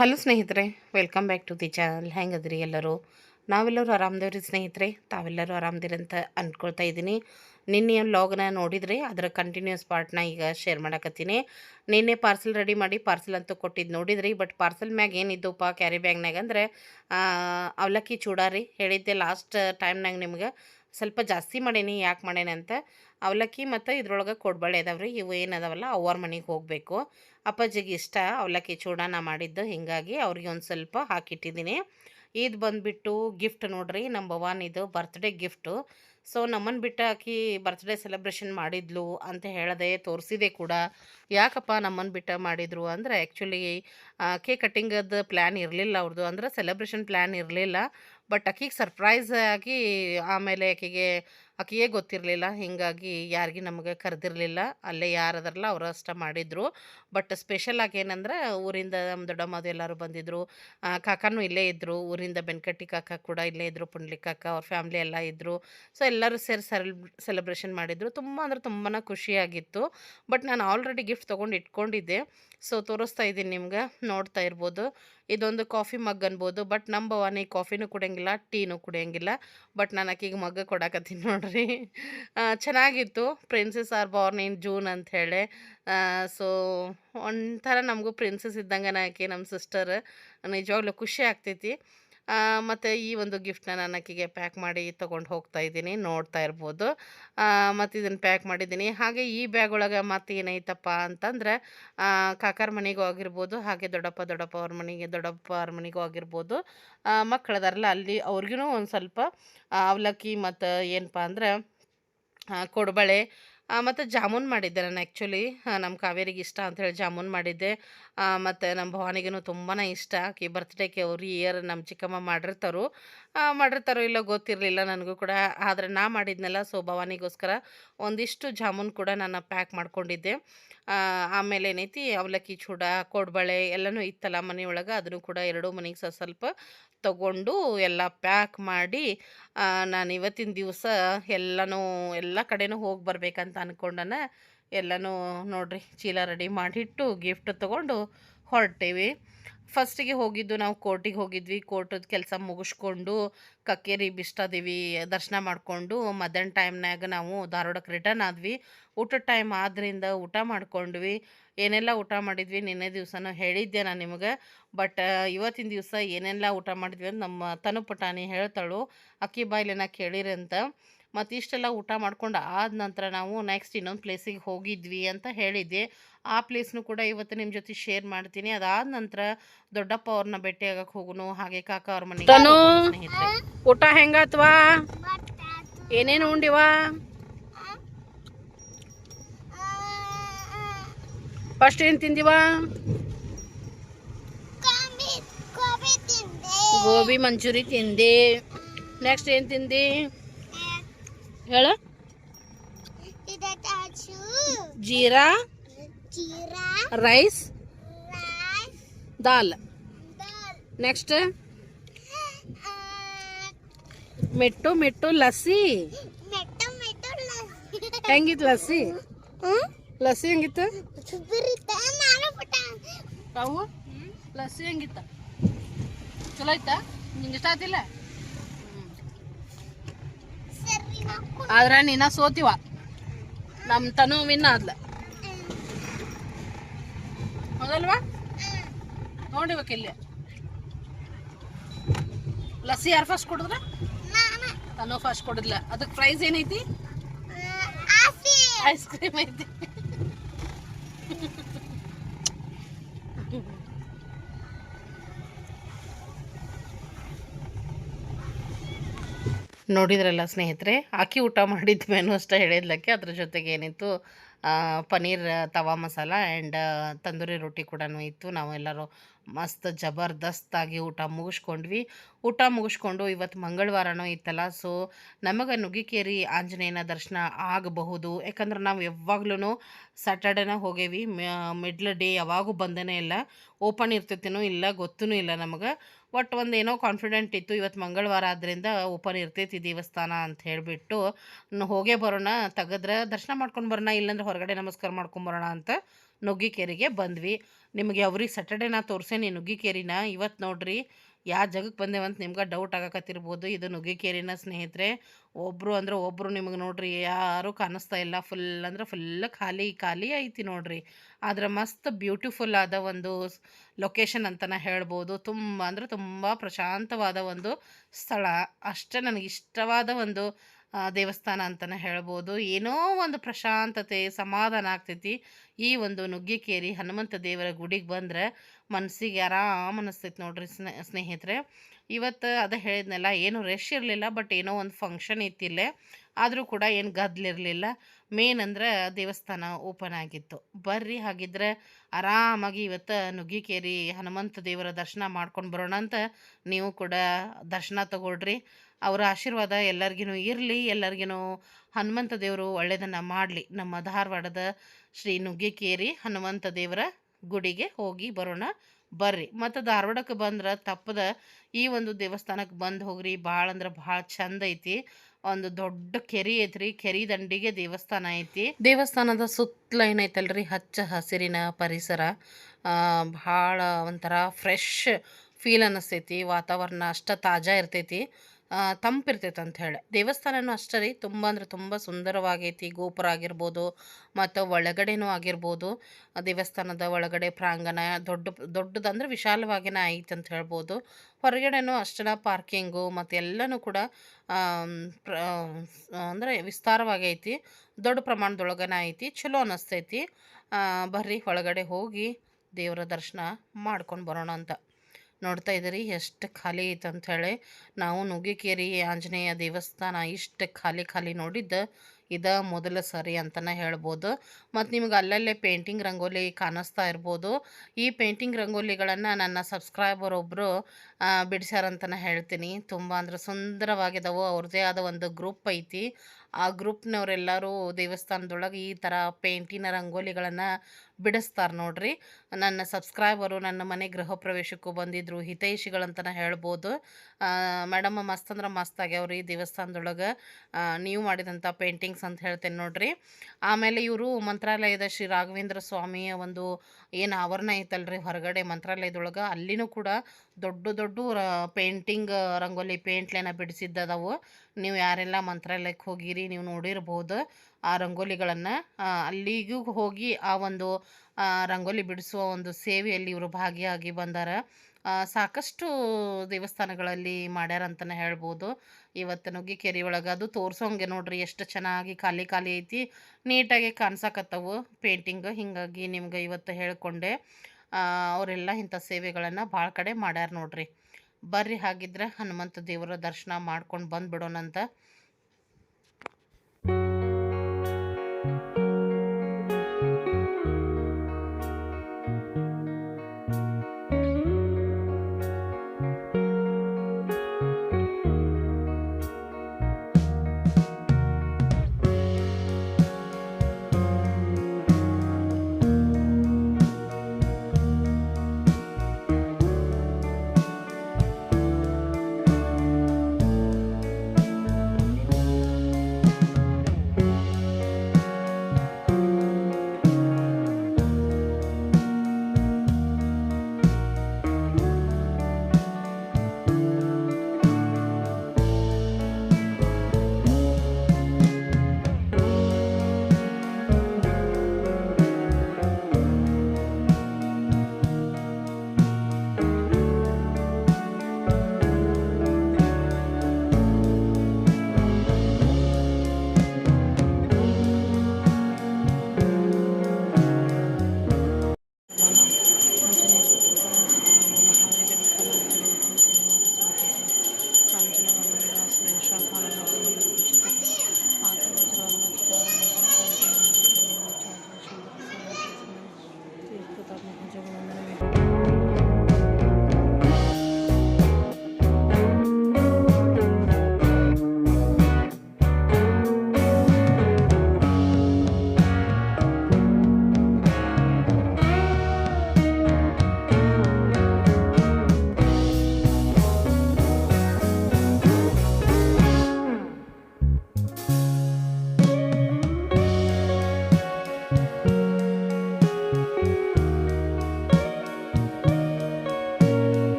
Hello ಸ್ನೇಹಿತರೆ welcome back to the channel ಹೆಂಗದ್ರಿ ಎಲ್ಲರೂ? ನಾವೆಲ್ಲರೂ ಆರಾಮದೇವ್ರಿ ಸ್ನೇಹಿತರೆ? ತಾವೆಲ್ಲರೂ ಆರಾಮದಿರಿ ಅಂತ ಅಂದ್ಕೊಳ್ತಾ ಇದ್ದೀನಿ. ನಿನ್ನೆ ಲಾಗ್ನ ನೋಡಿದ್ರಿ ಅದರ ಕಂಟಿನ್ಯೂಸ್ ಪಾರ್ಟ್ನ ಈಗ ಶೇರ್ ಮಾಡಕತ್ತೀನಿ. ನಿನ್ನೆ ಪಾರ್ಸೆಲ್ ರೆಡಿ ಮಾಡಿ ಪಾರ್ಸೆಲ್ ಅಂತೂ ಕೊಟ್ಟಿದ್ದು ನೋಡಿದ್ರಿ ಬಟ್ ಪಾರ್ಸೆಲ್ ಮ್ಯಾಗ ಏನಿದ್ದಪ್ಪ ಕ್ಯಾರಿ ಬ್ಯಾಗ್ನಾಗ ಅಂದರೆ ಅವಲಕ್ಕಿ ಚೂಡಾರಿ ಹೇಳಿದ್ದೆ ಲಾಸ್ಟ್ ಟೈಮ್ನಾಗ ನಿಮ್ಗೆ. ಸ್ವಲ್ಪ ಜಾಸ್ತಿ ಮಾಡೇನಿ, ಯಾಕೆ ಮಾಡೇನಿ ಅಂತ. ಅವಲಕ್ಕಿ ಮತ್ತು ಇದ್ರೊಳಗೆ ಕೊಡ್ಬಳೆ ಅದಾವ್ರಿ. ಇವು ಏನದಾವಲ್ಲ ಅವ್ರ ಮನೆಗೆ ಹೋಗಬೇಕು. ಅಪ್ಪಾಜಿಗೆ ಇಷ್ಟ ಅವಲಕ್ಕಿ ಚೂಡಾನ ಮಾಡಿದ್ದು, ಹೀಗಾಗಿ ಅವ್ರಿಗೆ ಒಂದು ಸ್ವಲ್ಪ ಹಾಕಿಟ್ಟಿದ್ದೀನಿ. ಇದು ಬಂದುಬಿಟ್ಟು ಗಿಫ್ಟ್ ನೋಡ್ರಿ ನಮ್ಮ ಭವಾನ್ ಇದು ಬರ್ತ್ಡೇ ಗಿಫ್ಟು. ಸೊ ನಮ್ಮನ್ನು ಬಿಟ್ಟು ಆಕಿ ಬರ್ತ್ಡೇ ಸೆಲೆಬ್ರೇಷನ್ ಮಾಡಿದ್ಲು ಅಂತ ಹೇಳದೆ ತೋರಿಸಿದೆ ಕೂಡ. ಯಾಕಪ್ಪ ನಮ್ಮನ್ನು ಬಿಟ್ಟು ಮಾಡಿದರು ಅಂದರೆ ಆ್ಯಕ್ಚುಲಿ ಕೇಕ್ ಕಟ್ಟಿಂಗದ ಪ್ಲ್ಯಾನ್ ಇರಲಿಲ್ಲ ಅವ್ರದ್ದು ಅಂದ್ರೆ ಸೆಲೆಬ್ರೇಷನ್ ಪ್ಲ್ಯಾನ್ ಇರಲಿಲ್ಲ. ಬಟ್ ಆಕಿಗೆ ಸರ್ಪ್ರೈಸ್ ಆಗಿ ಆಮೇಲೆ ಆಕಿಗೆ ಆಕಿಗೆ ಗೊತ್ತಿರಲಿಲ್ಲ. ಹೀಗಾಗಿ ಯಾರಿಗೆ ನಮಗೆ ಕರೆದಿರಲಿಲ್ಲ. ಅಲ್ಲೇ ಯಾರು ಅದಾರಲ್ಲ ಅವರು ಅಷ್ಟ ಮಾಡಿದರು. ಬಟ್ ಸ್ಪೆಷಲ್ ಆಗಿ ಏನಂದ್ರೆ ಊರಿಂದ ನಮ್ಮ ದೊಡ್ಡಮ್ಮದು ಎಲ್ಲರೂ ಬಂದಿದ್ದರು ಕಾಕನೂ ಇಲ್ಲೇ ಇದ್ದರು ಊರಿಂದ ಬೆನ್ಕಟ್ಟಿ ಕಾಕ ಕೂಡ ಇಲ್ಲೇ ಇದ್ದರು ಪುಂಡ್ಲಿ ಕಾಕ ಅವ್ರ ಫ್ಯಾಮ್ಲಿ ಎಲ್ಲ ಇದ್ದರು ಸೊ ಎಲ್ಲರೂ ಸೇರಿ ಸೆಲೆಬ್ ಸೆಲೆಬ್ರೇಷನ್ ಮಾಡಿದರು. ತುಂಬ ಅಂದರೆ ತುಂಬಾ ಖುಷಿಯಾಗಿತ್ತು. ಬಟ್ ನಾನು ಆಲ್ರೆಡಿ ಗಿಫ್ಟ್ ತೊಗೊಂಡು ಇಟ್ಕೊಂಡಿದ್ದೆ. ಸೊ, ತೋರಿಸ್ತಾ ಇದ್ದೀನಿ ನಿಮ್ಗೆ, ನೋಡ್ತಾ ಇರ್ಬೋದು. ಇದೊಂದು ಕಾಫಿ ಮಗ್ ಅನ್ಬೋದು, ಬಟ್ ನಮ್ಮ ಭವಾನಿ ಕಾಫಿನೂ ಕುಡಿಯಂಗಿಲ್ಲ, ಟೀನೂ ಕುಡಿಯಂಗಿಲ್ಲ. ಬಟ್ ನಾನು ಆಕೆಗೆ ಮಗ್ಗ ಕೊಡಾಕತ್ತೀನಿ ನೋಡ್ರಿ. ಚೆನ್ನಾಗಿತ್ತು. Princess are born in June ಅಂತ ಹೇಳಿ. ಸೊ ಒಂಥರ ನಮಗೂ ಪ್ರಿನ್ಸಸ್ ಇದ್ದಂಗೆ ಆಕೆ ನಮ್ಮ ಸಿಸ್ಟರ್ ನಿಜವಾಗ್ಲೂ ಖುಷಿ ಆಗ್ತೈತಿ. ಮತ್ತು ಈ ಒಂದು ಗಿಫ್ಟನ್ನ ನಾನು ಆಕೆಗೆ ಪ್ಯಾಕ್ ಮಾಡಿ ತೊಗೊಂಡು ಹೋಗ್ತಾ ಇದ್ದೀನಿ, ನೋಡ್ತಾ ಇರ್ಬೋದು. ಮತ್ತು ಇದನ್ನು ಪ್ಯಾಕ್ ಮಾಡಿದ್ದೀನಿ. ಹಾಗೆ ಈ ಬ್ಯಾಗ್ ಒಳಗೆ ಮತ್ತೆ ಏನೈತಪ್ಪ ಅಂತಂದ್ರೆ ಕಾಕಾರ ಮನೆಗೂ ಆಗಿರ್ಬೋದು, ಹಾಗೆ ದೊಡ್ಡಪ್ಪ ದೊಡ್ಡಪ್ಪ ಅವ್ರ ಮನೆಗೆ, ದೊಡ್ಡಪ್ಪ ಅವ್ರ ಮನೆಗೂ ಆಗಿರ್ಬೋದು. ಮಕ್ಕಳದಾರಲ್ಲ, ಅಲ್ಲಿ ಅವ್ರಿಗೂ ಒಂದು ಸ್ವಲ್ಪ ಅವಲಕ್ಕಿ ಮತ್ತು ಏನಪ್ಪ ಅಂದ್ರೆ ಕೊಡಬಳೆ ಕೊಡ್ಬಳೆ ಮತ್ತು ಜಾಮೂನ್ ಮಾಡಿದ್ದೆ ನಾನು ಆ್ಯಕ್ಚುಲಿ ನಮ್ಮ ಕಾವೇರಿಗೆ ಇಷ್ಟ ಅಂಥೇಳಿ ಜಾಮೂನ್ ಮಾಡಿದ್ದೆ. ಮತ್ತು ನಮ್ಮ ಭವಾನಿಗೂ ತುಂಬಾ ಇಷ್ಟ. ಆಕಿ ಬರ್ತ್ಡೇಗೆ ಅವ್ರು ಇಯರ್ ನಮ್ಮ ಚಿಕ್ಕಮ್ಮ ಮಾಡಿರ್ತಾರೋ. ಮಾಡಿರ್ತಾರೋ ಇಲ್ಲ ಗೊತ್ತಿರಲಿಲ್ಲ ನನಗೂ ಕೂಡ. ಆದರೆ ನಾ ಮಾಡಿದ್ನಲ್ಲ ಸೊ ಭವಾನಿಗೋಸ್ಕರ ಒಂದಿಷ್ಟು ಜಾಮೂನ್ ಕೂಡ ನಾನು ಪ್ಯಾಕ್ ಮಾಡ್ಕೊಂಡಿದ್ದೆ. ಆಮೇಲೆ ಏನೈತಿ, ಅವಲಕ್ಕಿ ಚೂಡ, ಕೋಡ್ಬಳೆ ಎಲ್ಲನೂ ಇತ್ತಲ್ಲ ಮನೆಯೊಳಗೆ, ಅದನ್ನು ಕೂಡ ಎರಡೂ ಮನೆಗೆ ಸ್ವಲ್ಪ ತಗೊಂಡು ಎಲ್ಲ ಪ್ಯಾಕ್ ಮಾಡಿ ನಾನು ಇವತ್ತಿನ ದಿವಸ ಎಲ್ಲನೂ, ಎಲ್ಲ ಕಡೆನೂ ಹೋಗಿ ಬರಬೇಕಂತ ಅಂದ್ಕೊಂಡನ ಎಲ್ಲನೂ ನೋಡ್ರಿ ಚೀಲ ರೆಡಿ ಮಾಡಿಟ್ಟು ಗಿಫ್ಟ್ ತೊಗೊಂಡು ಹೊರಟೇವಿ. ಫಸ್ಟಿಗೆ ಹೋಗಿದ್ದು ನಾವು ಕೋರ್ಟಿಗೆ ಹೋಗಿದ್ವಿ. ಕೋರ್ಟದ ಕೆಲಸ ಮುಗಿಸ್ಕೊಂಡು ಕಕ್ಕೇರಿ ಬಿಸ್ಟಾದೇವಿ ದರ್ಶನ ಮಾಡಿಕೊಂಡು ಮಧ್ಯಾಹ್ನ ಟೈಮ್ನಾಗ ನಾವು ಧಾರವಾಡಕ್ಕೆ ರಿಟರ್ನ್ ಆದ್ವಿ. ಊಟದ ಟೈಮ್ ಆದ್ರಿಂದ ಊಟ ಮಾಡ್ಕೊಂಡ್ವಿ. ಏನೆಲ್ಲ ಊಟ ಮಾಡಿದ್ವಿ ನಿನ್ನೆ ದಿವಸನೂ ಹೇಳಿದ್ದೆ ನಾನು ನಿಮಗೆ. ಬಟ್ ಇವತ್ತಿನ ದಿವಸ ಏನೆಲ್ಲ ಊಟ ಮಾಡಿದ್ವಿ ಅಂತ ನಮ್ಮ ತನು ಪುಟಾಣಿ ಹೇಳ್ತಾಳು. ಅಕ್ಕಿ ಬಾಯಿಲೆನ ಕೇಳಿರಿ ಅಂತ. ಮತ್ತು ಇಷ್ಟೆಲ್ಲ ಊಟ ಮಾಡ್ಕೊಂಡು ಆದ ನಂತರ ನಾವು ನೆಕ್ಸ್ಟ್ ಇನ್ನೊಂದು ಪ್ಲೇಸಿಗೆ ಹೋಗಿದ್ವಿ ಅಂತ ಹೇಳಿದ್ದೆ. ಆ ಪ್ಲೇಸ್ನು ಕೂಡ ಇವತ್ತು ನಿಮ್ಮ ಜೊತೆ ಶೇರ್ ಮಾಡ್ತೀನಿ. ಅದಾದ ನಂತರ ದೊಡ್ಡಪ್ಪ ಅವ್ರನ್ನ ಭೇಟಿ ಆಗಕ್ಕೆ ಹೋಗುನು ಹಾಗೆ ಕಾಕ ಅವ್ರ ಸ್ನೇಹಿತರೆ. ಊಟ ಹೆಂಗಾತ್ವಾ? ಏನೇನು ಉಂಡಿವಾ? ಫಸ್ಟ್ ಏನು ತಿಂದಿವಾ? ಗೋಬಿ ಮಂಚೂರಿ ತಿಂದೆ. ನೆಕ್ಸ್ಟ್ ಏನು ತಿಂದಿ? ಹೇಳ. ಜೀರಾ, ರೈಸ್, ದಾಲ್. ನೆಕ್ಸ್ಟ್. ಮೆಟ್ಟು ಮೆಟ್ಟು, ಲಸ್ಸಿ. ಹೆಂಗಿತ್ತು ಲಸ್ಸಿ? ಲಸ್ಸಿ ಹೆಂಗಿತ್ತು? ಅವು ಲಸ್ಸಿ ಹೆಂಗಿತ್ತ? ಚಲೋ ಆಯ್ತಾ? ನಿಂಗೆ ಇಷ್ಟ ಆತಿಲ್ಲ ಆದ್ರೆ ನೀನ ಸೋತಿವ. ನಮ್ಮ ತನು ವಿನ್ ಆದ್ಲ. ಹೌದಲ್ವಾ? ನೋಡಿಬೇಕು ಇಲ್ಲಿ. ಲಸ್ಸಿ ಯಾರು ಫಸ್ಟ್ ಕೊಡಿದ್ರ ತನು ಫಸ್ಟ್ ಕೊಡಿದ್ಲ. ಅದಕ್ಕೆ ಪ್ರೈಸ್ ಏನೈತಿ? ಐಸ್ ಕ್ರೀಮ್ ಐತಿ. ನೋಡಿದ್ರಲ್ಲ ಸ್ನೇಹಿತರೆ? ಅಕ್ಕಿ ಊಟ ಮಾಡಿದ ಮೇನು ಅಷ್ಟೇ ಹೇಳಿದ್ಲಕ್ಕೆ ಅದ್ರ ಜೊತೆಗೆ ಏನಿತ್ತು? ಪನ್ನೀರ್ ತವಾ ಮಸಾಲ ಆ್ಯಂಡ್ ತಂದೂರಿ ರೊಟ್ಟಿ ಕೂಡ ಇತ್ತು. ನಾವೆಲ್ಲರೂ ಮಸ್ತ್ ಜಬರ್ದಸ್ತಾಗಿ ಊಟ ಮುಗಿಸ್ಕೊಂಡ್ವಿ. ಊಟ ಮುಗಿಸ್ಕೊಂಡು ಇವತ್ತು ಮಂಗಳವಾರನೂ ಇತ್ತಲ್ಲ ಸೊ ನಮಗೆ ನುಗ್ಗಿಕೇರಿ ಆಂಜನೇಯನ ದರ್ಶನ ಆಗಬಹುದು. ಯಾಕಂದ್ರೆ ನಾವು ಯಾವಾಗ್ಲೂ ಸ್ಯಾಟರ್ಡೇನ ಹೋಗೇವಿ. ಮಿಡ್ಲ್ ಡೇ ಯಾವಾಗೂ ಬಂದೇ ಇಲ್ಲ. ಓಪನ್ ಇರ್ತೈತೇನೋ ಇಲ್ಲ ಗೊತ್ತೂ ಇಲ್ಲ ನಮಗೆ. ಒಟ್ಟು ಒಂದು ಏನೋ ಕಾನ್ಫಿಡೆಂಟ್ ಇತ್ತು. ಇವತ್ತು ಮಂಗಳವಾರ ಆದ್ದರಿಂದ ಓಪನ್ ಇರ್ತೈತಿ ದೇವಸ್ಥಾನ ಅಂತ ಹೇಳಿಬಿಟ್ಟು ಹೋಗೇ ಬರೋಣ, ತೆಗೆದ್ರೆ ದರ್ಶನ ಮಾಡ್ಕೊಂಡು ಬರೋಣ, ಇಲ್ಲಾಂದ್ರೆ ಹೊರಗಡೆ ನಮಸ್ಕಾರ ಮಾಡ್ಕೊಂಡು ಬರೋಣ ಅಂತ ನುಗ್ಗಿಕೇರಿಗೆ ಬಂದ್ವಿ. ನಿಮಗೆ ಅವ್ರಿಗೆ ಸ್ಯಾಟರ್ಡೇ ನಾ ತೋರ್ಸೇನಿ ನುಗ್ಗಿಕೇರಿನ. ಇವತ್ತು ನೋಡ್ರಿ ಯಾವ ಜಾಗಕ್ಕೆ ಅಂತ ನಿಮ್ಗೆ ಡೌಟ್ ಆಗಕತ್ತಿರ್ಬೋದು. ಇದು ನುಗ್ಗಿಕೇರಿನ ಸ್ನೇಹಿತರೆ. ಒಬ್ಬರು ಅಂದ್ರೆ ಒಬ್ಬರು ನಿಮಗೆ ನೋಡ್ರಿ ಯಾರೂ ಕಾಣಿಸ್ತಾ ಇಲ್ಲ. ಫುಲ್ ಅಂದ್ರೆ ಫುಲ್ ಖಾಲಿ ಖಾಲಿ ಐತಿ ನೋಡ್ರಿ. ಆದ್ರೆ ಮಸ್ತ್ ಬ್ಯೂಟಿಫುಲ್ ಆದ ಒಂದು ಲೊಕೇಶನ್ ಅಂತಲೇ ಹೇಳ್ಬೋದು. ತುಂಬ ಅಂದ್ರೆ ತುಂಬ ಪ್ರಶಾಂತವಾದ ಒಂದು ಸ್ಥಳ. ಅಷ್ಟೇ ನನಗೆ ಇಷ್ಟವಾದ ಒಂದು ದೇವಸ್ಥಾನ ಅಂತಲೇ ಹೇಳ್ಬೋದು. ಏನೋ ಒಂದು ಪ್ರಶಾಂತತೆ, ಸಮಾಧಾನ ಆಗ್ತೈತಿ. ಈ ಒಂದು ನುಗ್ಗಿಕೇರಿ ಹನುಮಂತ ದೇವರ ಗುಡಿಗೆ ಬಂದ್ರೆ ಮನಸ್ಸಿಗೆ ಆರಾಮ ಅನ್ನಿಸ್ತೈತೆ ನೋಡ್ರಿ ಸ್ನೇ, ಸ್ನೇಹಿತರೆ. ಇವತ್ತು ಅದು ಹೇಳಿದ್ನಲ್ಲ, ಏನು ರಶ್ ಇರಲಿಲ್ಲ ಬಟ್ ಏನೋ ಒಂದು ಫಂಕ್ಷನ್ ಇತ್ತಿಲ್ಲೆ ಆದರೂ ಕೂಡ ಏನು ಗದ್ಲಿರಲಿಲ್ಲ ಮೇನ್ ಅಂದ್ರೆ ದೇವಸ್ಥಾನ ಓಪನ್ ಆಗಿತ್ತು. ಬರ್ರಿ ಹಾಗಿದ್ರೆ ಆರಾಮಾಗಿ ಇವತ್ತು ನುಗ್ಗಿಕೇರಿ ಹನುಮಂತ ದೇವರ ದರ್ಶನ ಮಾಡ್ಕೊಂಡು ಬರೋಣ ಅಂತ ನೀವು ಕೂಡ ದರ್ಶನ ತಗೊಳ್ರಿ. ಅವರ ಆಶೀರ್ವಾದ ಎಲ್ಲರಿಗೂ ಇರಲಿ ಎಲ್ಲರಿಗೂ ಹನುಮಂತ ದೇವರು ಒಳ್ಳೆಯದನ್ನು ಮಾಡಲಿ. ನಮ್ಮ ಧಾರವಾಡದ ಶ್ರೀ ನುಗ್ಗಿಕೇರಿ ಹನುಮಂತ ದೇವರ ಗುಡಿಗೆ ಹೋಗಿ ಬರೋಣ, ಬರ್ರಿ. ಮತ್ತು ಧಾರವಾಡಕ್ಕೆ ಬಂದ್ರೆ ತಪ್ಪದ ಈ ಒಂದು ದೇವಸ್ಥಾನಕ್ಕೆ ಬಂದು ಹೋಗ್ರಿ. ಭಾಳ ಅಂದ್ರೆ ಭಾಳ ಚಂದ ಐತಿ. ಒಂದು ದೊಡ್ಡ ಕೆರೆ ಐತ್ರಿ. ಕೆರೆ ದಂಡಿಗೆ ದೇವಸ್ಥಾನ ಐತಿ. ದೇವಸ್ಥಾನದ ಸುತ್ತಲ ಏನೈತಲ್ರಿ ಹಚ್ಚ ಹಸಿರಿನ ಪರಿಸರ. ಭಾಳ ಒಂಥರ ಫ್ರೆಶ್ ಫೀಲ್ ಅನ್ನಿಸ್ತೈತಿ ವಾತಾವರಣ ಅಷ್ಟ ತಾಜಾ ಇರ್ತೈತಿ. ತಂಪಿರ್ತೈತೆ ಅಂತ ಹೇಳಿ ದೇವಸ್ಥಾನನೂ ಅಷ್ಟೇ ರೀ. ತುಂಬ ಅಂದ್ರೆ ತುಂಬ ಸುಂದರವಾಗೈತಿ. ಗೋಪುರ ಆಗಿರ್ಬೋದು, ಮತ್ತು ಒಳಗಡೆನೂ ಆಗಿರ್ಬೋದು. ದೇವಸ್ಥಾನದ ಒಳಗಡೆ ಪ್ರಾಂಗಣ ದೊಡ್ಡ, ದೊಡ್ಡದಂದ್ರೆ ವಿಶಾಲವಾಗಿನ ಐತೆ ಅಂತ ಹೇಳ್ಬೋದು. ಹೊರಗಡೆನೂ ಅಷ್ಟೇ ಪಾರ್ಕಿಂಗು ಮತ್ತು ಎಲ್ಲನೂ ಕೂಡ ಅಂದರೆ ಪ್ರ ಅಂದರೆ ವಿಸ್ತಾರವಾಗೈತಿ. ದೊಡ್ಡ ಪ್ರಮಾಣದೊಳಗನ ಐತಿ. ಚಲೋ ಅನ್ನಿಸ್ತೈತಿ ಬರ್ರಿ, ಒಳಗಡೆ ಹೋಗಿ ದೇವರ ದರ್ಶನ ಮಾಡ್ಕೊಂಡು ಬರೋಣ ಅಂತ. ನೋಡ್ತಾ ಇದ್ದೀರಿ. ಎಷ್ಟು ಖಾಲಿ ಐತೆ ಅಂಥೇಳಿ ನಾವು ನುಗ್ಗಿಕೇರಿ ಆಂಜನೇಯ ದೇವಸ್ಥಾನ ಇಷ್ಟು ಖಾಲಿ ಖಾಲಿ ನೋಡಿದ್ದು ಇದ ಮೊದಲ ಸರಿ ಅಂತಲೇ ಹೇಳ್ಬೋದು. ಮತ್ತು ನಿಮ್ಗೆ ಅಲ್ಲಲ್ಲೇ ಪೇಂಟಿಂಗ್ ರಂಗೋಲಿ ಕಾಣಿಸ್ತಾ ಇರ್ಬೋದು. ಈ ಪೇಂಟಿಂಗ್ ರಂಗೋಲಿಗಳನ್ನು ನನ್ನ ಸಬ್ಸ್ಕ್ರೈಬರ್ ಒಬ್ಬರು ಬಿಡಿಸ್ಯಾರಂತಲೇ ಹೇಳ್ತೀನಿ. ತುಂಬ ಅಂದ್ರೆ ಸುಂದರವಾಗಿದ್ದಾವೆ ಅವ್ರದ್ದೇ ಆದ ಒಂದು ಗ್ರೂಪ್ ಐತಿ. ಆ ಗ್ರೂಪ್ನವರೆಲ್ಲರೂ ದೇವಸ್ಥಾನದೊಳಗೆ ಈ ಥರ ಪೇಂಟಿನ ರಂಗೋಲಿಗಳನ್ನು ಬಿಡಿಸ್ತಾರೆ ನೋಡ್ರಿ. ನನ್ನ ಸಬ್ಸ್ಕ್ರೈಬರು ನನ್ನ ಮನೆ ಗೃಹ ಪ್ರವೇಶಕ್ಕೂ ಬಂದಿದ್ದರು ಹಿತೈಷಿಗಳಂತಲೇ ಹೇಳ್ಬೋದು. ಮೇಡಮ್ ಮಸ್ತ್ ಅಂದ್ರೆ ಮಸ್ತ್ ಆಗ್ಯಾವ್ರಿ ದೇವಸ್ಥಾನದೊಳಗೆ. ನೀವು ಮಾಡಿದಂಥ ಪೇಂಟಿಂಗ್ಸ್ ಅಂತ ಹೇಳ್ತೇನೆ ನೋಡ್ರಿ. ಆಮೇಲೆ ಇವರು ಮಂತ್ರಾಲಯದ ಶ್ರೀ ರಾಘವೇಂದ್ರ ಸ್ವಾಮಿಯ ಒಂದು ಏನು ಆವರಣ ಐತಲ್ರಿ ಹೊರಗಡೆ ಮಂತ್ರಾಲಯದೊಳಗೆ? ಅಲ್ಲಿನೂ ಕೂಡ ದೊಡ್ಡ ದೊಡ್ಡ ಪೇಂಟಿಂಗ್, ರಂಗೋಲಿ ಪೇಂಟ್ಲೇನ ಬಿಡಿಸಿದ್ದದವು. ನೀವು ಯಾರೆಲ್ಲ ಮಂತ್ರಾಲಯಕ್ಕೆ ಹೋಗಿರಿ, ನೀವು ನೋಡಿರ್ಬೋದು ಆ ರಂಗೋಲಿಗಳನ್ನು. ಅಲ್ಲಿಗೂ ಹೋಗಿ ಆ ಒಂದು ರಂಗೋಲಿ ಬಿಡಿಸುವ ಒಂದು ಸೇವೆಯಲ್ಲಿ ಇವರು ಭಾಗಿಯಾಗಿ ಬಂದಾರ. ಸಾಕಷ್ಟು ದೇವಸ್ಥಾನಗಳಲ್ಲಿ ಮಾಡ್ಯಾರ ಅಂತಲೇ ಹೇಳ್ಬೋದು. ಇವತ್ತು ನುಗ್ಗಿಕೆರೆ ಒಳಗೆ ಅದು ತೋರ್ಸೋಂಗೆ ನೋಡ್ರಿ ಎಷ್ಟು ಚೆನ್ನಾಗಿ ಖಾಲಿ ಖಾಲಿ ಐತಿ. ನೀಟಾಗಿ ಕಾಣಿಸಕತ್ತವು. ಪೇಂಟಿಂಗ್ ಹಿಂಗಾಗಿ ನಿಮ್ಗೆ ಇವತ್ತು ಹೇಳ್ಕೊಂಡೆ. ಅವರೆಲ್ಲ ಇಂಥ ಸೇವೆಗಳನ್ನು ಭಾಳ ಕಡೆ ಮಾಡ್ಯಾರ ನೋಡ್ರಿ. ಬರ್ರಿ ಹಾಗಿದ್ರೆ ಹನುಮಂತ ದೇವರ ದರ್ಶನ ಮಾಡ್ಕೊಂಡು ಬಂದ್ಬಿಡೋಣಂತ.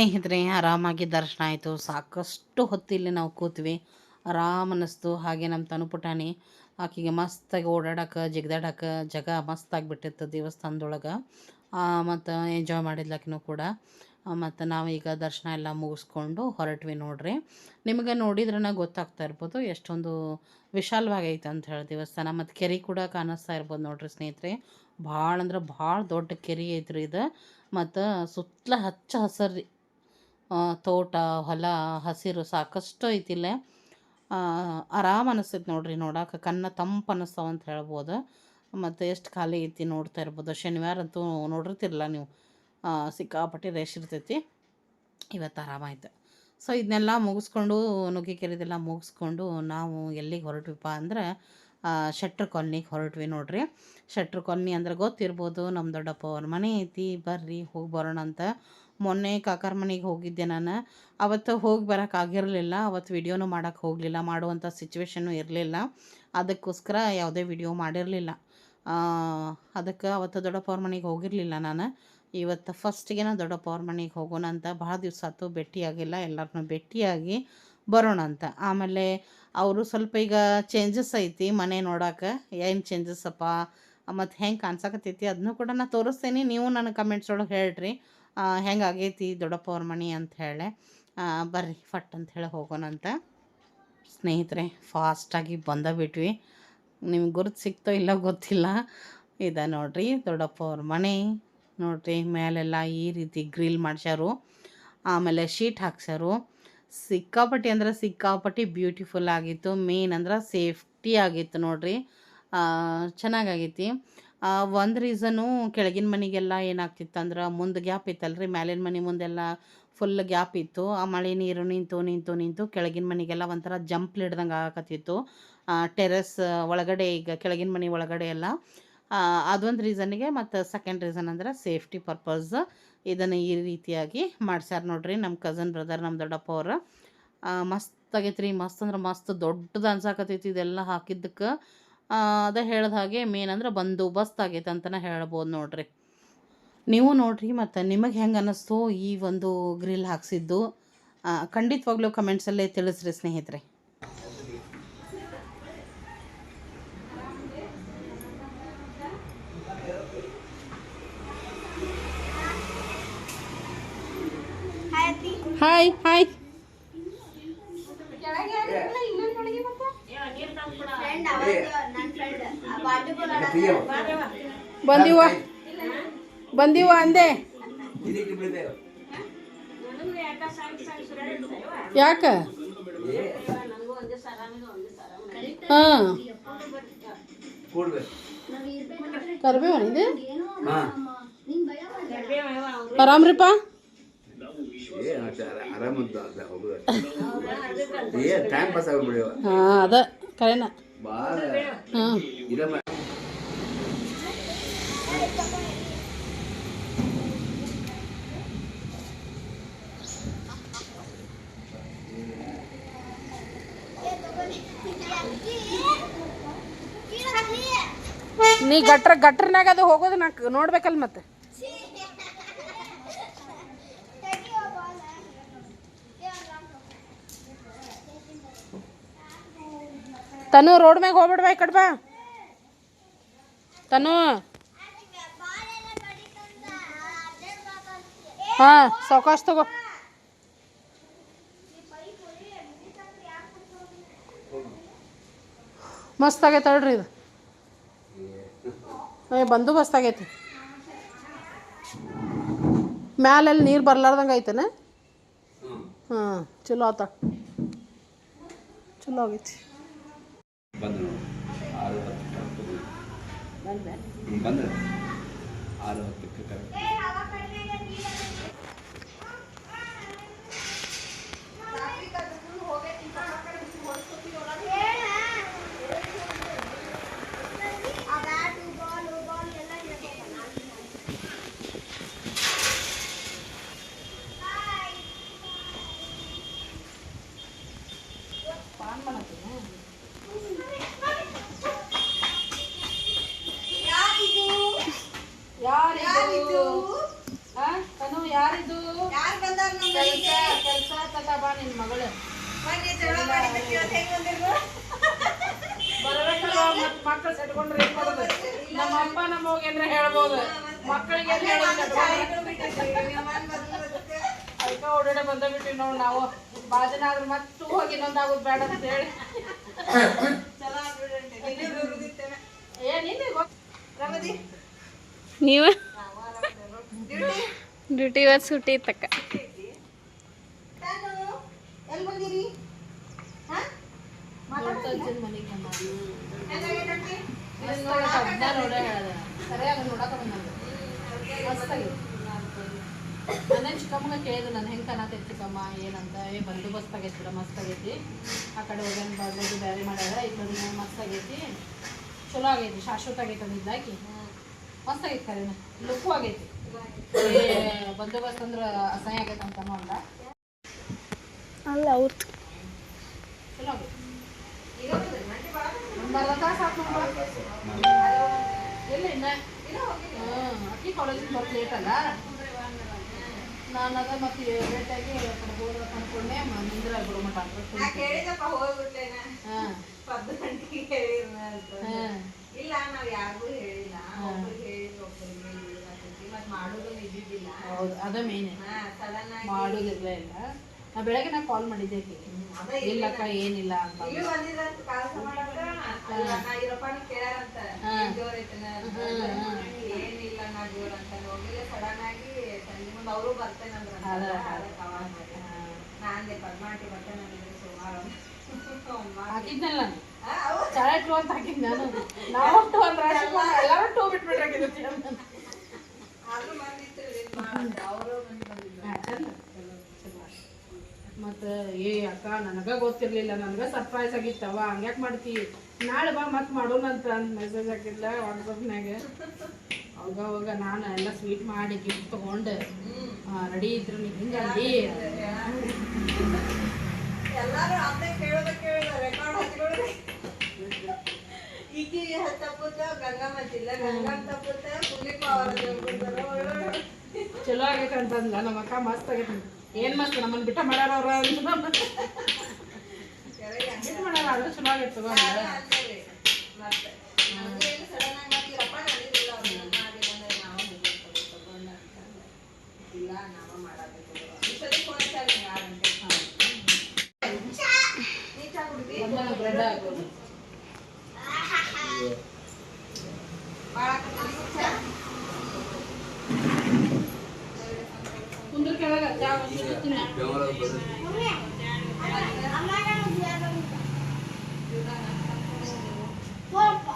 ಸ್ನೇಹಿತರೆ, ಆರಾಮಾಗಿ ದರ್ಶನ ಆಯಿತು. ಸಾಕಷ್ಟು ಹೊತ್ತು ಇಲ್ಲಿ ನಾವು ಕೂತ್ವಿ. ಆರಾಮ್ ಅನ್ನಿಸ್ತು. ಹಾಗೆ ನಮ್ಮ ತನು ಪುಟಾಣಿ ಆಕೆಗೆ ಮಸ್ತಾಗಿ ಓಡಾಡಕ್ಕೆ ಜಿಗ್ದಾಡಕ್ಕೆ ಜಾಗ ಮಸ್ತಾಗಿ ಬಿಟ್ಟಿತ್ತು ದೇವಸ್ಥಾನದೊಳಗೆ. ಮತ್ತು ಎಂಜಾಯ್ ಮಾಡಿದ್ಲಕಿನೂ ಕೂಡ. ಮತ್ತು ನಾವೀಗ ದರ್ಶನ ಎಲ್ಲ ಮುಗಿಸ್ಕೊಂಡು ಹೊರಟ್ವಿ ನೋಡ್ರಿ. ನಿಮಗೆ ನೋಡಿದ್ರನ ಗೊತ್ತಾಗ್ತಾ ಇರ್ಬೋದು. ಎಷ್ಟೊಂದು ವಿಶಾಲವಾಗೈತೆ ಅಂತ ಹೇಳಿ ದೇವಸ್ಥಾನ. ಮತ್ತು ಕೆರೆ ಕೂಡ ಕಾಣಿಸ್ತಾ ಇರ್ಬೋದು ನೋಡ್ರಿ ಸ್ನೇಹಿತರೆ. ಭಾಳ ಅಂದ್ರೆ ಭಾಳ ದೊಡ್ಡ ಕೆರೆ ಐತ್ರಿ ಇದು. ಮತ್ತು ಸುತ್ತಲ ಹಚ್ಚ ಹಸಿರು ತೋಟ, ಹೊಲ, ಹಸಿರು ಸಾಕಷ್ಟು ಐತಿಲ್ಲ. ಆರಾಮ ಅನಿಸ್ತೈತೆ ನೋಡ್ರಿ ನೋಡಕ್ಕೆ ಕಣ್ಣ ತಂಪು ಅನಿಸ್ತಾವ ಅಂತ ಹೇಳ್ಬೋದು. ಮತ್ತು ಎಷ್ಟು ಖಾಲಿ ಐತಿ ನೋಡ್ತಾ ಇರ್ಬೋದು. ಶನಿವಾರ ಅಂತೂ ನೋಡಿರ್ತಿರಲ್ಲ ನೀವು? ಸಿಕ್ಕಾಪಟ್ಟೆ ರೇಷ್ ಇರ್ತೈತಿ. ಇವತ್ತು ಆರಾಮಾಯ್ತು ಸೊ ಇದನ್ನೆಲ್ಲ ಮುಗಿಸ್ಕೊಂಡು ನುಗ್ಗಿಕೆರೆದೆಲ್ಲ ಮುಗಿಸ್ಕೊಂಡು ನಾವು ಎಲ್ಲಿಗೆ ಹೊರಟ್ವಿಪ್ಪ ಅಂದ್ರೆ ಶೆಟ್ರ್ ಕಾಲ್ನಿಗೆ ಹೊರಟ್ವಿ ನೋಡ್ರಿ. ಶೆಟ್ರ್ ಕಾಲ್ನಿ ಅಂದ್ರೆ ಗೊತ್ತಿರ್ಬೋದು ನಮ್ಮ ದೊಡ್ಡಪ್ಪ ಅವ್ರ ಮನೆ ಐತಿ, ಬರ್ರಿ ಹೋಗಿ ಬರೋಣ ಅಂತ. ಮೊನ್ನೆ ಕಾಕರ ಮನೆಗೆ ಹೋಗಿದ್ದೆ ನಾನು. ಅವತ್ತು ಹೋಗಿ ಬರೋಕ್ಕಾಗಿರಲಿಲ್ಲ ಅವತ್ತು ವೀಡಿಯೋನು ಮಾಡೋಕ್ಕೆ ಹೋಗಲಿಲ್ಲ ಮಾಡುವಂಥ ಸಿಚುವೇಶನ್ನು ಇರಲಿಲ್ಲ. ಅದಕ್ಕೋಸ್ಕರ ಯಾವುದೇ ವಿಡಿಯೋ ಮಾಡಿರಲಿಲ್ಲ. ಅದಕ್ಕೆ ಅವತ್ತು ದೊಡ್ಡಪ್ಪ ಅವ್ರ ಮನೆಗೆ ಹೋಗಿರಲಿಲ್ಲ ನಾನು. ಇವತ್ತು ಫಸ್ಟಿಗೆ ನಾನು ದೊಡ್ಡಪ್ಪ ಅವ್ರ ಮನೆಗೆ ಹೋಗೋಣ ಅಂತ ಭಾಳ ದಿವಸ ಆಯ್ತು, ಭೇಟಿಯಾಗಿಲ್ಲ. ಎಲ್ಲರನ್ನೂ ಭೇಟಿಯಾಗಿ ಬರೋಣ ಅಂತ. ಆಮೇಲೆ ಅವರು ಸ್ವಲ್ಪ ಈಗ ಚೇಂಜಸ್ ಐತಿ ಮನೆ ನೋಡೋಕೆ. ಏನು ಚೇಂಜಸ್ ಅಪ್ಪ? ಮತ್ತು ಹೆಂಗೆ ಕಾಣ್ಸಕತ್ತೈತಿ? ಅದನ್ನು ಕೂಡ ನಾನು ತೋರಿಸ್ತೇನೆ. ನೀವು ನನಗೆ ಕಮೆಂಟ್ಸ್ ಒಳಗೆ ಹೇಳ್ರಿ. ಹೆಂಗೆ ಆಗೈತಿ ದೊಡ್ಡಪ್ಪ ಅವ್ರ ಮನೆ ಅಂತ ಹೇಳಿ. ಬರ್ರಿ ಫಟ್ ಅಂತ ಹೇಳಿ ಹೋಗೋಣ ಅಂತ. ಸ್ನೇಹಿತರೆ ಫಾಸ್ಟಾಗಿ ಬಂದ ಬಿಟ್ವಿ. ನಿಮ್ಗೆ ಗುರುತು ಸಿಕ್ತೋ ಇಲ್ಲ ಗೊತ್ತಿಲ್ಲ. ಇದೆ ನೋಡ್ರಿ ದೊಡ್ಡಪ್ಪ ಅವ್ರ ಮನೆ. ನೋಡ್ರಿ, ಮೇಲೆಲ್ಲ ಈ ರೀತಿ ಗ್ರಿಲ್ ಮಾಡ್ಸ್ಯಾರು. ಆಮೇಲೆ ಶೀಟ್ ಹಾಕ್ಸ್ಯಾರು. ಸಿಕ್ಕಾಪಟ್ಟಿ ಅಂದ್ರೆ ಸಿಕ್ಕಾಪಟ್ಟಿ ಬ್ಯೂಟಿಫುಲ್ ಆಗಿತ್ತು. ಮೇನ್ ಅಂದ್ರೆ ಸೇಫ್ಟಿ ಆಗಿತ್ತು ನೋಡ್ರಿ. ಚೆನ್ನಾಗಾಗೈತಿ. ಒಂದು ರೀಸನು ಕೆಳಗಿನ ಮನೆಗೆಲ್ಲ ಏನಾಗ್ತಿತ್ತು ಅಂದ್ರೆ ಮುಂದೆ ಗ್ಯಾಪ್ ಇತ್ತಲ್ರಿ. ಮ್ಯಾಲಿನ ಮನೆ ಮುಂದೆಲ್ಲ ಫುಲ್ ಗ್ಯಾಪ್ ಇತ್ತು. ಆ ಮಳೆ ನೀರು ನಿಂತು ನಿಂತು ನಿಂತು ಕೆಳಗಿನ ಮನೆಗೆಲ್ಲ ಒಂಥರ ಜಂಪ್ ಹಿಡ್ದಂಗೆ ಆಗಕತ್ತಿತ್ತು. ಟೆರೆಸ್ ಒಳಗಡೆ ಈಗ ಕೆಳಗಿನ ಮನೆ ಒಳಗಡೆ ಎಲ್ಲ. ಅದೊಂದು ರೀಸನ್ನಿಗೆ ಮತ್ತು ಸೆಕೆಂಡ್ ರೀಸನ್ ಅಂದ್ರೆ ಸೇಫ್ಟಿ ಪರ್ಪಸ್ ಇದನ್ನು ಈ ರೀತಿಯಾಗಿ ಮಾಡ್ಸ್ಯಾರ ನೋಡ್ರಿ ನಮ್ಮ ಕಸನ್ ಬ್ರದರ್ ನಮ್ಮ ದೊಡ್ಡಪ್ಪ ಅವರು. ಮಸ್ತ್ ಆಗೈತ್ರಿ, ಮಸ್ತ್ ಅಂದ್ರೆ ಮಸ್ತ್ ದೊಡ್ಡದು ಅನ್ಸಾಕತೈತಿ ಇದೆಲ್ಲ ಹಾಕಿದ್ದಕ್ಕೆ. ಅದ ಹೇಳ್ದ ಹಾಗೆ ಮೇನ್ ಅಂದ್ರೆ ಬಂದೋಬಸ್ತ್ ಆಗೈತೆ ಅಂತಲೇ ಹೇಳ್ಬೋದು ನೋಡ್ರಿ. ನೀವು ನೋಡ್ರಿ ಮತ್ತು ನಿಮಗೆ ಹೆಂಗೆ ಅನ್ನಿಸ್ತು ಈ ಒಂದು ಗ್ರಿಲ್ ಹಾಕ್ಸಿದ್ದು. ಖಂಡಿತವಾಗ್ಲೂ ಕಮೆಂಟ್ಸಲ್ಲೇ ತಿಳಿಸ್ರಿ ಸ್ನೇಹಿತರೆ. Hi hi ಬಂದಿವ. ಬಂದಿವ ಅಂದೆ. ಯಾಕ ಹಾಂ. ಕರ್ಬೇವ ಅಂದೆ? ಆರಾಮ್ರಿಪ್ಪ ಟೈಮ್ ಪಾಸ್ ಆಗ್ಬಿಡಿ ಹಾಂ ಅದ ಕರೆನ. ಭಾಳ ಹಾಂ ಇರಮ್ಮ ನೀ ಗಟ್ರ ಗಟ್ರನಾಗ ಅದು ಹೋಗೋದು ನಾ ನೋಡ್ಬೇಕಲ್ಲ ಮತ್ತೆ. ತನು ರೋಡ್ ಮ್ಯಾಗ ಹೋಗ್ಬಿಡ್ಬಾ ಈ ಕಡೆ ಬಾ. ತನು. ಹಾಂ ಸಾವಕಾಶ ತಗೋ. ಮಸ್ತ್ ಆಗೈತೆ ಹೇಳ್ರಿ ಇದು. ಏ ಬಂದೋಬಸ್ತ್ ಆಗೈತಿ. ಮ್ಯಾಲೆಲ್ಲಿ ನೀರು ಬರ್ಲಾರ್ದಂಗೆ ಐತನ? ಹಾಂ ಚಲೋ ಆತ. ಚಲೋ ಆಗೈತಿ. ಬಂದು ನೋಡಿ. ಆರು ಹತ್ತು ಬಂದ್ರೆ ಆರು ಹತ್ತಕ್ಕೆ ಕರೆಕ್ಟ್ ಯಾರಿದು ತನು ಯಾರಿದು ನಿನ್ನ ಮಗಳು ಮಕ್ಳು ಸೆಟ್ಕೊಂಡ್ರೆ ಏನ್ ಮಾಡೋದು? ನಮ್ಮ ಅಪ್ಪ ನಮ್ಮ ಹೋಗಿ ಅಂದ್ರೆ ಹೇಳ್ಬೋದು. ಮಕ್ಕಳಿಗೆ ಅದಕ್ಕೆ ಓಡಾಡೆ ನೋಡಿ ನಾವು. ಆದ್ರೆ ಮತ್ತೆ ಹೋಗಿ ಇನ್ನೊಂದಾಗೋದು ಬೇಡ ಅಂತ ಹೇಳಿ. ನೀವು? ಡ್ಯೂಟಿ ಇವತ್ತು ಸುಟ್ಟಿ ತಕ್ಕ ನನ್ನ ಚಿಕ್ಕಮ್ಮಗ ಕೇಳಿದ್ರು ನಾನು ಹೆಂಗೆ ಕಾಣತೈತಿ ಚಿಕ್ಕಮ್ಮ? ಏನಂತ? ಏ ಬಂದೋಬಸ್ತ್ ಆಗೈತಿ ಬಿಡ ಮಸ್ತ್ ಆಗೈತಿ ಆ ಕಡೆ ಹೋಗ್ಯಾನ ಬರ್ಬೋದು ಬೇರೆ ಮಾಡ್ಯಾರ ಕಡೆ ಮಸ್ತ್ ಆಗೈತಿ ಚಲೋ ಆಗೈತಿ ಶಾಶ್ವತ ಆಗೈತಿ ಅಂದಿದ್ದಾಕಿ ಮಸ್ತ್ ಆಗೈತಿ. ಕರೆನ ಲುಕ್ಕು ಆಗೈತಿ ಬಂದೋಬಸ್ತ್ ಅಂದ್ರೆ ಅಸಹ್ಯ ಆಗೈತೆ ಅಂತಾನು ಅಲ್ಲ ಅಲ್ಲ ಅಲ್ಲ ನಾನು ಅದ ಮತ್ತೆ ಲೇಟಾಗಿ ಹೋದ ಅನ್ಕೊಂಡೆ ನಿಂದ್ರ ಬಿಡು ಮಟ ಕೇಳಿದಪ್ಪ ಪದ್ದು ಗಂಟೆಗೆ ಹೇಳಿರ್ನ ಇಲ್ಲ ನಾವು ಯಾರಿಗೂ ಹೇಳಿಲ್ಲ. ಒಬ್ಬರಿಗೆ ಹೇಳಿದ್ರು ಒಬ್ಬರಿಗೆ ಹೇಳಿಲ್ಲ ಅಂತಂದಿ. ಮಾಡೋದು ಇದ್ದಿದ್ದಿಲ್ಲ. ಹೌದು ಅದ ಮೇನ್ ಹಾ ಸಡನ್ ಆಗಿ ಮಾಡೋದಿಲ್ಲ ಇಲ್ಲ. ನಾ ಬೆಳಗ್ಗೆ ನಾ ಕಾಲ್ ಮಾಡಿದ್ದೆ. ಇಲ್ಲಕ್ಕ ಏನಿಲ್ಲ ಅಂತ ಅವರು ಬರ್ತೇನಂದ್ರ ಪದ್ಮಾಟಿ ಸುಮಾರು. ಹಾಕಿದ್ನಲ್ಲ ಚಳೆ ಟೂ ಅಂತ ಹಾಕಿದ್ ನಾನು. ನಾವು ಟೂ ಅಂದ್ರೆ ಎಲ್ಲರೂ ಟೂ ಬಿಟ್ಬಿಟ್ರೆ ಆದ್ರೂ ಬಂದಿತ್ತು. ಅವ್ರು ಮತ್ತು ಏ ಅಕ್ಕ ನನಗ ಗೊತ್ತಿರ್ಲಿಲ್ಲ ನನಗೆ ಸರ್ಪ್ರೈಸ್ ಆಗಿತ್ತವ ಹಂಗ್ಯಾಕ್ ಮಾಡ್ತಿ? ನಾಳೆ ಬಾ ಮತ್ತೆ ಮಾಡೋಣ ಅಂತ ಮೆಸೇಜ್ ಹಾಕಿದ್ಲ ವಾಟ್ಸಪ್ನಾಗ ಅವಾಗ ಅವಾಗ ನಾನು ಎಲ್ಲ ಸ್ವೀಟ್ ಮಾಡಿ ಗಿಫ್ಟ್ ತೊಗೊಂಡು. ರೆಡಿ ಇದ್ರು ಹಿಂಗಾಗಿ ಎಲ್ಲಾರು ಅದೇ ಕೇಳೋದ ಕೇಳೋದ ರೆಕಾರ್ಡ್ ಹಚ್ಕೊಳ್ಳಿ ಈಕಿ ತಪ್ಪುತ್ತ ತಪ್ಪುತ್ತ ಅವರ ಚಲೋ ಆಗೈತೆ ಅಂತಂದ್ಲ ನಮ್ಮ ಅಕ್ಕ ಮಸ್ತ್ ಆಗೈತೆ ಏನು ಮಸ್ತ್ ನಮ್ಮನ್ನ ಬಿಟ್ಟ ಮಾಡ್ಯಾರ ಅವ್ರ? ಅಂತ ಬಿಟ್ಟು ಮಾಡ್ಯಾರ ಆದ್ರೆ ಚಲೋ ಆಗೈತೆ ತಗೊಂಡು ಮತ್ತೆ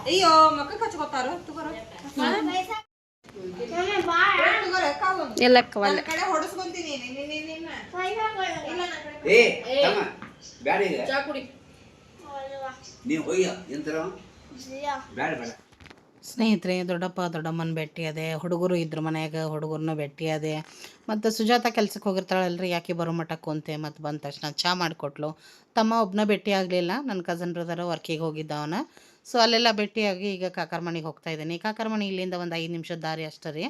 ಅಯ್ಯೋ ಮಕ್ಕ ಕಚ್ಕೋತಾರ? ತಗೋರ. ಎಲ್ಲ ಕಾವು ಎಲ್ಲಕ್ಕ ನನ್ನ ಕಡೆ ಹೊಡಸ್ಕೊಂತೀನಿ. ನಿನ್ನ ನಿನ್ನ ನಿನ್ನ ಇಲ್ಲ ನನ್ನ ಕಡೆ ಏ ತಮ್ಮ ಬ್ಯಾಡ ಈಗ. ಚಾ ಕುಡಿ. ನೀವು ಹೋಗಿ ಎಂತರ? ಬ್ಯಾಡ ಬೇಡ ಸ್ನೇಹಿತರೆ, ದೊಡ್ಡಪ್ಪ, ದೊಡ್ಡಮ್ಮನ ಭೇಟಿ ಅದೆ ಹುಡುಗರು ಇದ್ರು ಮನೆಯಾಗ ಹುಡುಗರನ್ನ ಭೇಟಿ ಅದೆ ಮತ್ತು ಸುಜಾತ ಕೆಲ್ಸಕ್ಕೆ ಹೋಗಿರ್ತಾಳಲ್ರಿ ಯಾಕೆ ಬರೋ ಮಟ್ಟ ಕುಂತೆ? ಮತ್ತು ಬಂದ ತಕ್ಷಣ ಚಾ ಮಾಡಿಕೊಟ್ಲು. ತಮ್ಮ ಒಬ್ಬನ ಭೇಟಿ ಆಗಲಿಲ್ಲ ನನ್ನ ಕಸನ್ ಬ್ರದರ್ ವರ್ಕಿಗೆ ಹೋಗಿದ್ದ ಅವನ. ಸೊ ಅಲ್ಲೆಲ್ಲ ಭೇಟಿಯಾಗಿ ಈಗ ಕಾಕರ ಮನೆಗೆ ಹೋಗ್ತಾ ಇದ್ದೀನಿ. ಕಾಕರ ಮನೆ ಇಲ್ಲಿಂದ ಒಂದು ಐದು ನಿಮಿಷದ ದಾರಿ ಅಷ್ಟೇ ರೀ.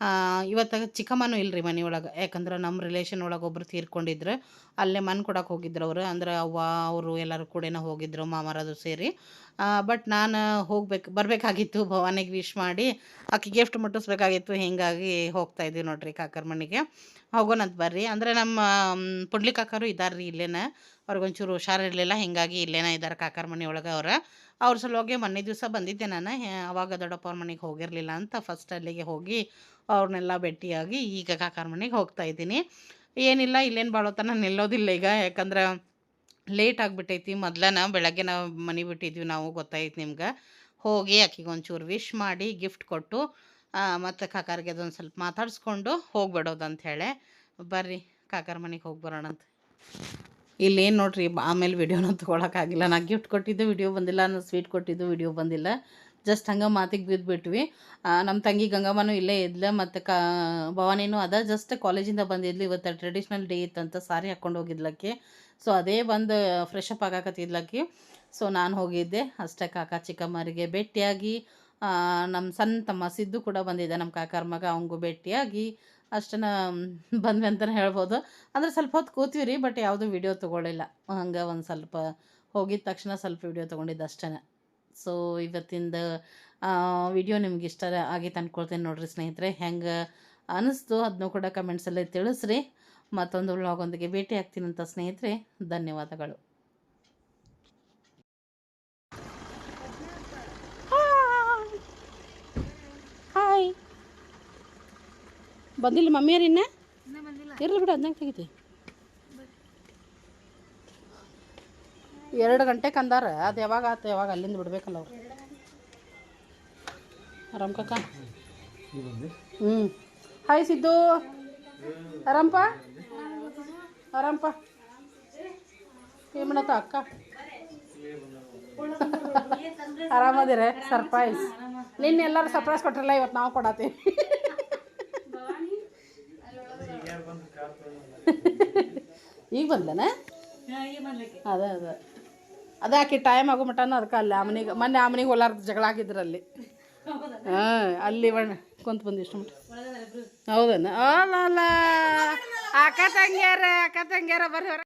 ಆ, ಚಿಕ್ಕಮ್ಮನು ಚಿಕ್ಕಮ್ಮನೂ ಇಲ್ರಿ ಮನೆ ಒಳಗೆ. ಯಾಕಂದ್ರೆ ನಮ್ಮ ರಿಲೇಷನ್ ಒಳಗೆ ಒಬ್ರು ತೀರ್ಕೊಂಡಿದ್ರು. ಅಲ್ಲೇ ಮನ್ ಕೊಡಕ್ಕೆ ಹೋಗಿದ್ರು ಅವರು. ಅಂದ್ರೆ ಅವ್ವ ಅವರು ಎಲ್ಲರೂ ಕೂಡ ಹೋಗಿದ್ರು ಮಾಮರದು ಸೇರಿ. ಬಟ್ ನಾನು ಹೋಗ್ಬೇಕು ಬರಬೇಕಾಗಿತ್ತು. ಭವಾನಿಗೆ ವಿಶ್ ಮಾಡಿ. ಆಕೆ ಗಿಫ್ಟ್ ಮುಟ್ಟಿಸ್ಬೇಕಾಗಿತ್ತು. ಹೀಗಾಗಿ ಹೋಗ್ತಾ ಇದ್ದೀವಿ ನೋಡ್ರಿ ಕಾಕರ ಮನೆಗೆ. ಹೋಗೋಣಂತ ಬರ್ರಿ. ಅಂದರೆ ನಮ್ಮ ಪುಡ್ಲಿ ಕಾಕರು ಇದ್ದಾರೆ ರೀ ಇಲ್ಲೇನ. ಅವ್ರಿಗೊಂಚೂರು ಹುಷಾರಿರಲಿಲ್ಲ ಹೀಗಾಗಿ ಇಲ್ಲೇನ ಇದ್ದಾರೆ ಕಾಕರ ಮನೆ ಒಳಗೆ ಅವ್ರ. ಅವ್ರ ಸಲುವಾಗಿ ಮೊನ್ನೆ ದಿವಸ ಬಂದಿದ್ದೆ ನಾನು. ಅವಾಗ ದೊಡ್ಡಪ್ಪವ್ರ ಮನೆಗೆ ಹೋಗಿರಲಿಲ್ಲ ಅಂತ ಫಸ್ಟ್ ಅಲ್ಲಿಗೆ ಹೋಗಿ ಅವ್ರನ್ನೆಲ್ಲ ಭೇಟಿಯಾಗಿ ಈಗ ಕಾಕಾರ ಮನೆಗೆ ಹೋಗ್ತಾ ಇದ್ದೀನಿ. ಏನಿಲ್ಲ, ಇಲ್ಲೇನು ಭಾಳ ಹೊತ್ತನ ನಿಲ್ಲೋದಿಲ್ಲ ಈಗ. ಯಾಕಂದ್ರೆ ಲೇಟ್ ಆಗಿಬಿಟ್ಟೈತಿ. ಮೊದ್ಲನ ಬೆಳಗ್ಗೆ ನಾವು ಮನೆ ಬಿಟ್ಟಿದ್ವಿ ನಾವು, ಗೊತ್ತಾಯ್ತು ನಿಮ್ಗೆ. ಹೋಗಿ ಆಕಿಗೆ ಒಂಚೂರು ವಿಶ್ ಮಾಡಿ ಗಿಫ್ಟ್ ಕೊಟ್ಟು ಮತ್ತು ಕಾಕಾರಿಗೆ ಅದೊಂದು ಸ್ವಲ್ಪ ಮಾತಾಡಿಸ್ಕೊಂಡು ಹೋಗ್ಬಿಡೋದು ಅಂಥೇಳಿ ಬರ್ರಿ, ಕಾಕಾರ ಮನೆಗೆ ಹೋಗಿ ಬರೋಣಂತ. ಇಲ್ಲೇನು ನೋಡ್ರಿ ಆಮೇಲೆ ವೀಡಿಯೋನ ತೊಗೊಳಕ್ಕಾಗಿಲ್ಲ. ನಾ ಗಿಫ್ಟ್ ಕೊಟ್ಟಿದ್ದು ವಿಡಿಯೋ ಬಂದಿಲ್ಲ ನಾನು ಸ್ವೀಟ್ ಕೊಟ್ಟಿದ್ದು ವಿಡಿಯೋ ಬಂದಿಲ್ಲ. ಜಸ್ಟ್ ಹಂಗೆ ಮಾತಿಗೆ ಬಿದ್ದುಬಿಟ್ವಿ ನಮ್ಮ ತಂಗಿ ಗಂಗಮ್ಮನೂ ಇಲ್ಲೇ ಇದ್ಲ, ಮತ್ತು ಕಾ, ಭವಾನಿನೂ ಅದ. ಜಸ್ಟ್ ಕಾಲೇಜಿಂದ ಬಂದಿದ್ಲು, ಇವತ್ತು ಟ್ರೆಡಿಷ್ನಲ್ ಡೇ ಇತ್ತಂತ ಸಾರಿ ಹಾಕ್ಕೊಂಡು ಹೋಗಿದ್ಲಕ್ಕೆ. ಸೊ ಅದೇ ಬಂದು ಫ್ರೆಶ್ ಅಪ್ ಆಗಾಕತ್ತಿದ್ಲಕ್ಕೆ. ಸೊ ನಾನು ಹೋಗಿದ್ದೆ. ಅಷ್ಟೇ ಕಾಕ ಚಿಕ್ಕಮ್ಮರಿಗೆ ಭೇಟಿಯಾಗಿ. ನಮ್ಮ ಸಣ್ಣ ತಮ್ಮ ಸಿದ್ದು ಕೂಡ ಬಂದಿದ್ದೆ ನಮ್ಮ ಕಾಕಾರ ಮಗ, ಅವಂಗೂ ಭೇಟಿಯಾಗಿ. ಅಷ್ಟನ್ನ ಬಂದ್ವಿ ಅಂತಲೇ ಹೇಳ್ಬೋದು. ಅಂದರೆ ಸ್ವಲ್ಪ ಹೊತ್ತು ಕೂತೀವಿ ರೀ ಬಟ್ ಯಾವುದೂ ವಿಡಿಯೋ ತೊಗೊಳ್ಳಿಲ್ಲ ಹಂಗೆ ಒಂದು ಸ್ವಲ್ಪ ಹೋಗಿದ ತಕ್ಷಣ ಸ್ವಲ್ಪ ವಿಡಿಯೋ ತೊಗೊಂಡಿದ್ದು ಅಷ್ಟೇ ಸೊ ಇವತ್ತಿಂದ ವಿಡಿಯೋ ನಿಮ್ಗೆ ಇಷ್ಟ ಆಗಿತ್ತು ಅಂದ್ಕೊಳ್ತೀನಿ ನೋಡ್ರಿ ಸ್ನೇಹಿತರೆ. ಹೆಂಗೆ ಅನ್ನಿಸ್ತು ಅದನ್ನೂ ಕೂಡ ಕಮೆಂಟ್ಸಲ್ಲಿ ತಿಳಿಸ್ರಿ. ಮತ್ತೊಂದು ವ್ಲಾಗೊಂದಿಗೆ ಭೇಟಿ ಆಗ್ತೀನಂತ ಸ್ನೇಹಿತರೆ. ಧನ್ಯವಾದಗಳು ಹಾಯ್ ಬಂದಿಲ್ಲ ಮಮ್ಮಿಯರು ಇನ್ನ? ಇರ್ಲಿ ಬಿಡು ಅದನ್ನ ತೆಗಿತಿ. ಎರಡು ಗಂಟೆಗೆ ಅಂದಾರ ಅದು ಯಾವಾಗ ಆತ ಯಾವಾಗ ಅಲ್ಲಿಂದ ಬಿಡ್ಬೇಕಲ್ಲ ಅವ್ರು. ಆರಾಮ್ ಕಾಕ? ಹ್ಞೂ ಹಾಯ್ ಸಿದ್ದು. ಆರಾಮಪ್ಪ ಆರಾಮಪ್ಪ ಏನು ಮಾಡತ್ತ ಅಕ್ಕ? ಆರಾಮದಿರ? ಸರ್ಪ್ರೈಸ್ ನಿನ್ನೆ ಎಲ್ಲರೂ ಸರ್ಪ್ರೈಸ್ ಕೊಟ್ರಲ್ಲ ಇವತ್ತು ನಾವು ಕೊಡತ್ತೀವಿ ಈಗ ಬಂದನ? ಅದೇ ಅದೇ. ಅದೇ ಆಕಿ ಟೈಮ್ ಆಗೋ ಮಟನ ಅದಕ್ಕೆ ಅಲ್ಲಿ ಆಮನಿಗೆ ಮೊನ್ನೆ ಆಮನಿಗೆ ಹೊಲಾರ ಜಗಳ ಆಗಿದ್ರಲ್ಲಿ. ಹಾಂ ಅಲ್ಲಿ ಬಣ್ಣ ಕುಂತ ಬಂದು ಇಷ್ಟು ಮಟ್ಟ. ಹೌದನ? ಅಲ್ಲ ಅಕ್ಕ ತಂಗ್ಯಾರ ಅಕ್ಕ ತಂಗ್ಯಾರ ಬರ್ರಿ